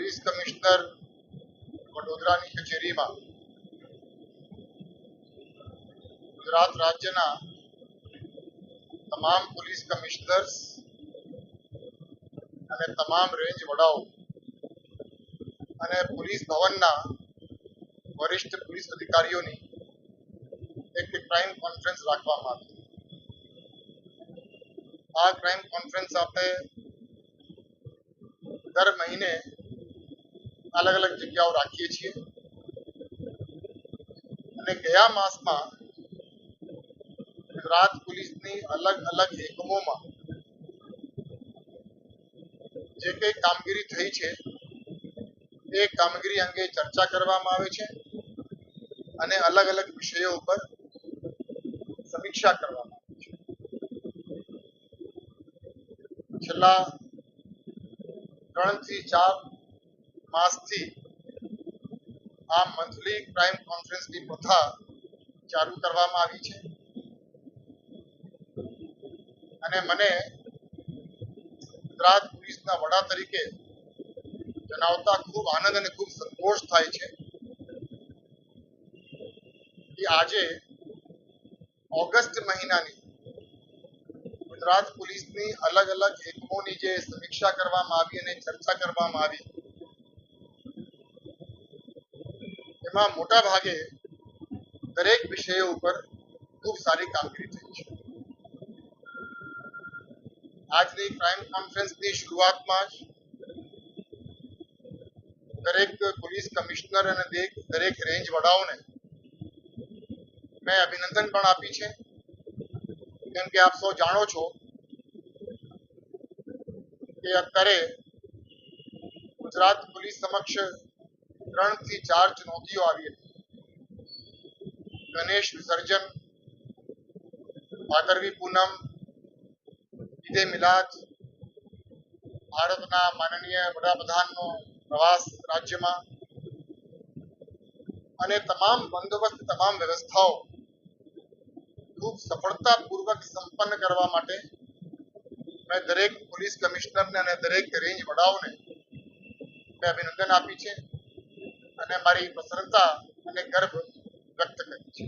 Police commissioner વડોદરાની કચેરીમાં ગુજરાત રાજ્યના તમામ પોલીસ કમિશનર્સ અને તમામ રેન્જ વડાઓ અને પોલીસ ભવનના વરિષ્ઠ પોલીસ અધિકારીઓની એક ક્રાઇમ કોન્ફરન્સ રાખવામાં આવી. આ ક્રાઇમ કોન્ફરન્સ આપણે દર મહિને અલગ અલગ જગ્યાઓ રાખીએ છીએ. અને ગયા માસમાં ગુજરાત પોલીસની અલગ અલગ એકમોમાં જે કંઈ કામગીરી થઈ છે, એ કામગીરી અંગે ચર્ચા કરવામાં આવે છે અને અલગ અલગ વિષયો ઉપર સમીક્ષા કરવામાં આવે છે. છેલ્લા ત્રણથી ચાર માસથી આ મંથલી ક્રાઇમ કોન્ફરન્સની પ્રથા ચાલુ કરવામાં આવી છે. અને મને ગુજરાત પોલીસના વડા તરીકે જણાવતા ખૂબ આનંદ અને ખૂબ સંતોષ થાય છે કે આજે ઓગસ્ટ મહિનાની ગુજરાત પોલીસની અલગ અલગ એકમોની જે સમીક્ષા કરવામાં આવી અને ચર્ચા કરવામાં આવી એમાં મોટા ભાગે દરેક વિષયો ઉપર ખૂબ સારી કામગીરી થઈ છે આજની ક્રાઇમ કોન્ફરન્સની શરૂઆતમાં જ દરેક પોલીસ કમિશનર અને દરેક દરેક રેન્જ વડાઓને મેં અભિનંદન પણ આપી છે કેમ કે આપ સૌ જાણો છો કે અત્યારે ગુજરાત પોલીસ સમક્ષ ત્રણથી ચાર ચુનૌતીઓ આવી હતી. ગણેશ વિસર્જન ભાદરવી પૂનમ ઈદે મિલાદ ભારતના માનનીય વડાપ્રધાનનો પ્રવાસ રાજ્યમાં અને તમામ બંદોબસ્ત, તમામ વ્યવસ્થાઓ ખૂબ સફળતાપૂર્વક સંપન્ન કરવા માટે મેં દરેક પોલીસ કમિશનરને અને દરેક રેન્જ વડાઓને મેં અભિનંદન આપી છે. અને મારી પ્રસન્નતા અને ગર્વ વ્યક્ત કરી છે.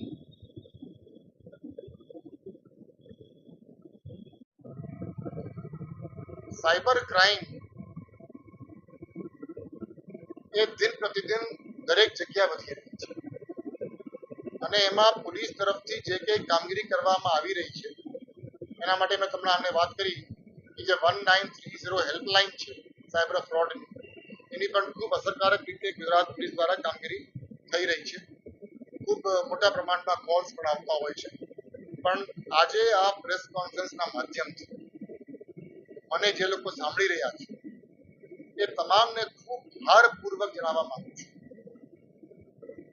સાયબર ક્રાઇમ એ દિન પ્રતિદિન દરેક જગ્યા વધી રહી છે. અને એમાં પોલીસ તરફથી જે કંઈ કામગીરી કરવામાં આવી રહી છે, એના માટે મેં તમને આમને વાત કરી કે જે one nine three zero helpline છે સાયબર ફ્રોડની. એની પણ ખૂબ અસરકારક રીતે ગુજરાત પોલીસ દ્વારા કામગીરી થઈ રહી છે. ખૂબ મોટા પ્રમાણમાં કોલ્સ પણ આવતા હોય છે. પણ આજે આ પ્રેસ કોન્ફરન્સના માધ્યમથી મને જે લોકો સાંભળી રહ્યા છે, એ તમામને ખૂબ ભારપૂર્વક જણાવવા માંગુ છું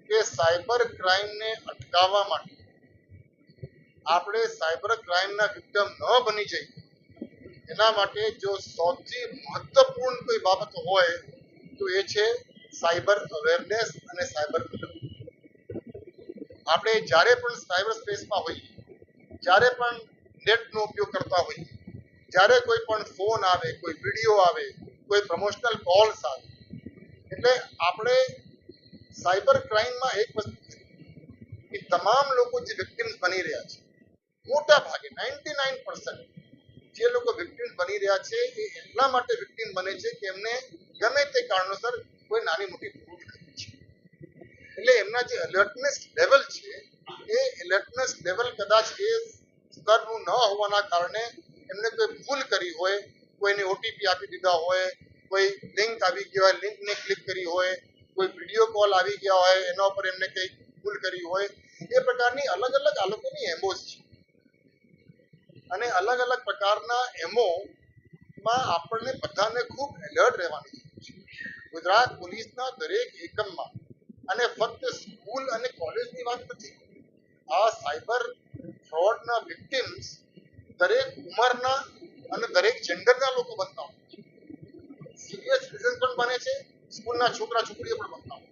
કે સાયબર ક્રાઇમને અટકાવવા માટે આપણે સાયબર ક્રાઇમના વિક્ટમ ન બની જઈએ. એના માટે જો સૌથી મહત્વપૂર્ણ કોઈ બાબત હોય તો એ છે સાયબર અવેરનેસ અને સાયબર આપણે જ્યારે પણ સાયબર સ્પેસમાં હોઈએ, જ્યારે પણ નેટનો ઉપયોગ કરતા હોઈએ, જ્યારે કોઈ પણ ફોન આવે, કોઈ વીડિયો આવે, કોઈ પ્રમોશનલ કોલ્સ આવે, એટલે આપણે સાયબર ક્રાઇમમાં એક વસ્તુ કે તમામ લોકો જે વિક્ટિમ્સ બની રહ્યા છે, મોટા ભાગે નાઇન્ટી નાઇન પર્સન્ટ જે લોકો વિક્ટિમ્સ બની રહ્યા છે એ એટલા માટે વિક્ટિમ બને છે કે એમને ગમે તે કારણોસર કોઈ નાની મોટી ભૂલ કરી છે. એટલે એમના જે એલર્ટનેસ લેવલ છે, એ એલર્ટનેસ લેવલ કદાચ એ સ્તરનું ન હોવાના કારણે એમને કોઈ ભૂલ કરી હોય, કોઈને ઓટીપી આપી દીધા હોય, કોઈ લિંક આવી ગઈ હોય લિંકને ક્લિક કરી હોય, કોઈ વીડિયો કોલ આવી ગયા હોય, એના ઉપર એમને કંઈક ભૂલ કરી હોય, એ પ્રકારની અલગ અલગ આ લોકોની એમોસ છે. અને અલગ અલગ પ્રકારના એમો માં આપણને બધાને ખૂબ એલર્ટ રહેવાની છે. ગુજરાત પોલીસના દરેક એકમમાં અને ફક્ત સ્કૂલ અને કોલેજની વાત નથી, આ સાયબર ફ્રોડના વિક્ટિમ્સ દરેક ઉંમરના અને દરેક જેન્ડરના લોકો બનતા હોય સિનિયર સિટીઝન પણ બને છે, સ્કૂલના છોકરા છોકરીઓ પણ બનતા હોય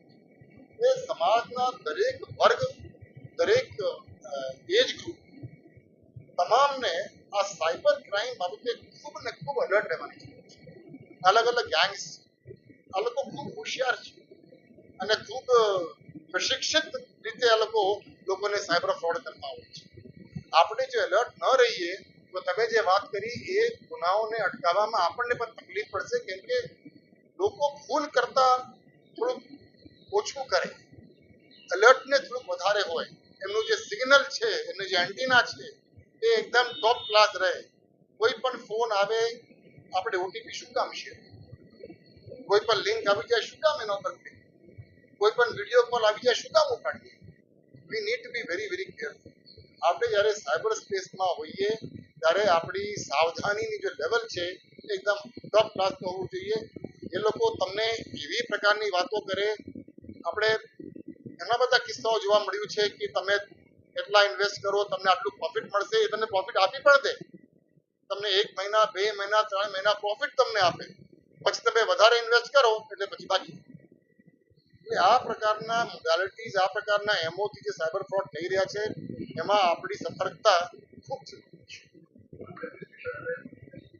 એ સમાજના દરેક વર્ગ, દરેક એજ ગ્રુપ તમામને આ સાયબર ક્રાઇમ બાબતે ખૂબ ને ખૂબ અલર્ટ રહેવાની જરૂર છે. અલગ અલગ ગેંગ્સ આ લોકો ખૂબ હોશિયાર છે અને ખૂબ પ્રશિક્ષિત રીતે આ લોકો લોકોને સાયબર ફ્રોડ કરતા હોય છે. આપણે જો એલર્ટ ન રહીએ, તો તમે જે વાત કરી એ ગુનાઓને અટકાવવામાં આપણને પણ તકલીફ પડશે, કેમ કે લોકો ભૂલ કરતા થોડુંક ઓછું કરે. એલર્ટને થોડુંક વધારે હોય. એમનું જે સિગ્નલ છે, એમનું જે એન્ટીના છે, એ એકદમ ટોપ ક્લાસ રહે. કોઈ પણ ફોન આવે, આપણે ઓટીપી શું કામ છે? કોઈ પણ લિંક આવી જાય, શું કામ એના ઉપર click? કોઈ પણ વીડિયો કોલ આવી જાય, શું કામ ઉપાડીએ? We need to be very very careful આપણે જ્યારે સાયબર સ્પેસમાં હોઈએ, ત્યારે આપણી સાવધાનીની જે લેવલ છે એકદમ ટોપ ક્લાસનું હોવું જોઈએ. એ લોકો તમને એવી પ્રકારની વાતો કરે. આપણે ઘણા બધા કિસ્સાઓ જોવા મળ્યું છે કે તમે એટલા ઇન્વેસ્ટ કરો, તમને આટલું પ્રોફિટ મળશે, એ તમને પ્રોફિટ આપી પણ દે. તમને એક મહિના, બે મહિના, ત્રણ મહિના પ્રોફિટ તમને આપે. પછી તમે વધારે ઇન્વેસ્ટ કરો, એટલે પછી બાકી. એટલે આ પ્રકારના મોડાલિટીઝ આ પ્રકારના એમઓથી જે સાયબર ફ્રોડ થઈ રહ્યા છે, એમાં આપણી સતર્કતા ખૂબ જરૂરી છે.